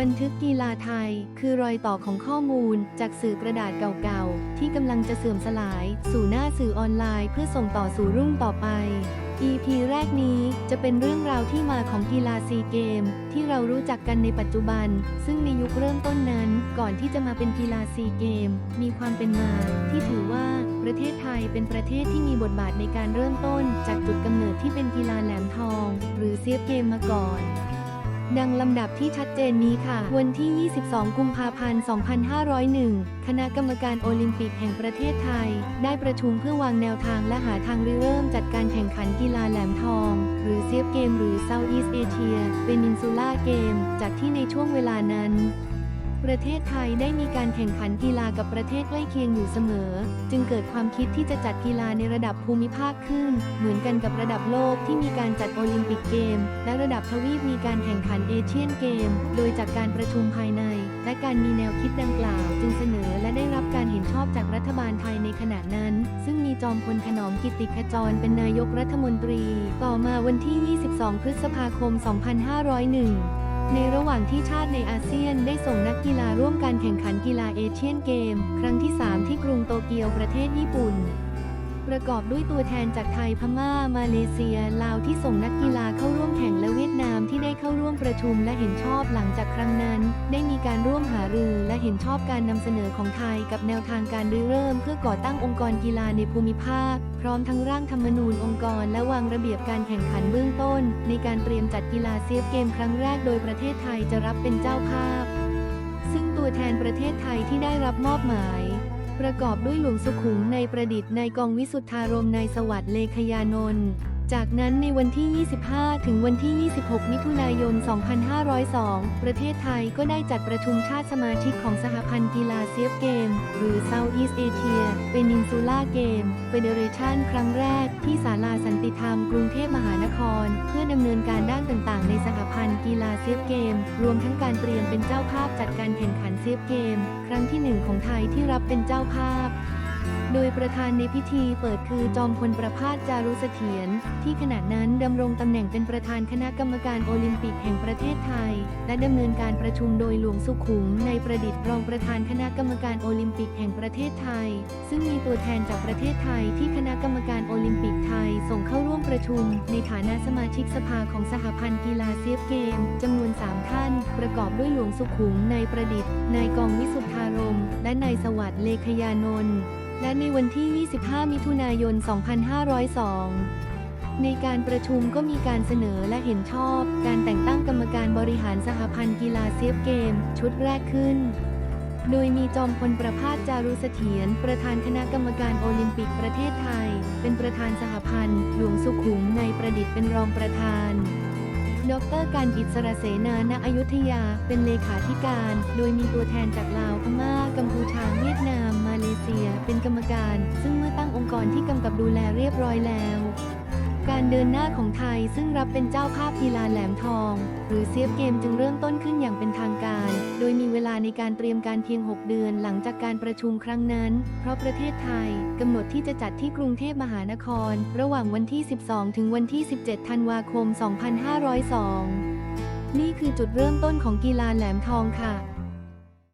บันทึกกีฬาไทย คือรอยต่อของข้อมูล จากสื่อกระดาษเก่าๆ ที่กำลังจะเสื่อมสลาย สู่หน้าสื่อออนไลน์ เพื่อส่งต่อสู่รุ่งต่อไป EP แรกนี้จะเป็นเรื่องราวที่มาของกีฬาซีเกม ที่เรารู้จักกันในปัจจุบัน ซึ่งในยุคเริ่มต้นนั้น ก่อนที่จะมาเป็นกีฬาซีเกม มีความเป็นมา ที่ถือว่าประเทศไทยเป็นประเทศที่มีบทบาทในการเริ่มต้น จากจุดกำเนิดที่เป็นกีฬาแหลมทอง หรือเซียบเกมมาก่อน ดังลำดับที่ชัดเจนนี้ค่ะ วันที่ 22 กุมภาพันธ์ 2501 คณะกรรมการโอลิมปิกแห่งประเทศไทย ได้ประชุมเพื่อวางแนวทางและหาทางริเริ่มจัดการแข่งขันกีฬาแหลมทอง หรือเซียบเกมหรือ Southeast Asia Peninsula Game จากที่ในช่วงเวลานั้น ประเทศไทยได้มีการแข่งขันกีฬากับประเทศใกล้เคียงอยู่เสมอ จึงเกิดความคิดที่จะจัดกีฬาในระดับภูมิภาคขึ้น เหมือนกันกับระดับโลกที่มีการจัดโอลิมปิกเกม และระดับทวีปมีการแข่งขันเอเชียนเกม โดยจากการประชุมภายใน และการมีแนวคิดดังกล่าว จึงเสนอและได้รับการเห็นชอบจากรัฐบาลไทยในขณะนั้น ซึ่งมีจอมพลถนอมกิติขจรเป็นนายกรัฐมนตรี ต่อมาวันที่ 22 พฤษภาคม 2501 ในระหว่างที่ชาติในอาเซียนได้ส่งนักกีฬาร่วมการแข่งขันกีฬาเอเชียนเกม ครั้งที่ 3 ที่กรุงโตเกียวประเทศญี่ปุ่น ประกอบด้วยตัวแทนจากไทยพม่า มาเลเซีย ลาวที่ส่งนักกีฬาเข้าร่วมแข่งและเวียดนามที่ได้เข้าร่วมประชุมและเห็นชอบหลังจากครั้งนั้น ได้มีการร่วมหารือและเห็นชอบการนำเสนอของไทยกับแนวทางการริเริ่ม เพื่อก่อตั้งองค์กรกีฬาในภูมิภาค พร้อมทั้งร่างธรรมนูญองค์กร และวางระเบียบการแข่งขันเบื้องต้น ในการเตรียมจัดกีฬาเซียบเกมครั้งแรกโดยประเทศไทยจะรับเป็นเจ้าภาพ ซึ่งตัวแทนประเทศไทยที่ได้รับมอบหมาย ประกอบด้วยหลวงสุขุมในประดิษฐ์นายกองวิสุทธารมนายสวัสดิ์เลขยานนท์ จากนั้นในวันที่ 25 ถึงวันที่ 26 มิถุนายน 2502 ประเทศไทยก็ได้จัดประชุมชาติสมาชิกของสหพันธ์กีฬาเซียบเกม หรือ Southeast Asia Peninsula Game Federation ครั้งแรกที่ศาลาสันติธรรมกรุงเทพมหานคร เพื่อดำเนินการด้านต่างๆ ในสหพันธ์กีฬาเซียบเกม รวมทั้งการเตรียมเป็นเจ้าภาพจัดการแข่งขันเซียบเกม ครั้งที่หนึ่งของไทยที่รับเป็นเจ้าภาพ โดยประธานในพิธีเปิดคือจอมพลประภาสจารุเสถียรที่ขณะนั้นดำรงตำแหน่งเป็นประธานคณะกรรมการโอลิมปิกแห่งประเทศไทย และดำเนินการประชุมโดยหลวงสุขุมในประดิษฐ์รองประธานคณะกรรมการโอลิมปิกแห่งประเทศไทย ซึ่งมีตัวแทนจากประเทศไทยที่คณะกรรมการโอลิมปิกไทย ส่งเข้าร่วมประชุม ในฐานะสมาชิกสภาของสหพันธ์กีฬาเซียบเกมจำนวน 3 ท่าน ประกอบด้วยหลวงสุขุมในประดิษฐ์นายกองวิสุทธารมณ์และนายสวัสดิ์เลขยานนท์ และในวันที่ 25 มิถุนายน 2502 ในการประชุมก็มีการเสนอและเห็นชอบ การแต่งตั้งกรรมการบริหารสหพันธ์กีฬาเซียบเกม ชุดแรกขึ้น โดยมีจอมพลประภาสจารุเสถียรประธานคณะกรรมการโอลิมปิกประเทศไทย เป็นประธานสหพันธ์ หลวงสุขุมในประดิษฐ์เป็นรองประธานดรการอิสระเสนาณอยุธยา เป็นเลขาธิการ โดยมีตัวแทนจากลาวพม่ากัม เป็นกรรมการ ซึ่งเมื่อตั้งองค์กรที่กำกับดูแลเรียบร้อยแล้ว การเดินหน้าของไทยซึ่งรับเป็นเจ้าภาพกีฬาแหลมทอง หรือเซียบเกมจึงเริ่มต้นขึ้นอย่างเป็นทางการ โดยมีเวลาในการเตรียมการเพียง 6 เดือนหลังจากการประชุมครั้งนั้น เพราะประเทศไทยกำหนดที่จะจัดที่กรุงเทพมหานคร ระหว่างวันที่ 12 ถึงวันที่ 17 ธันวาคม 2502 นี่คือจุดเริ่มต้นของกีฬาแหลมทองค่ะ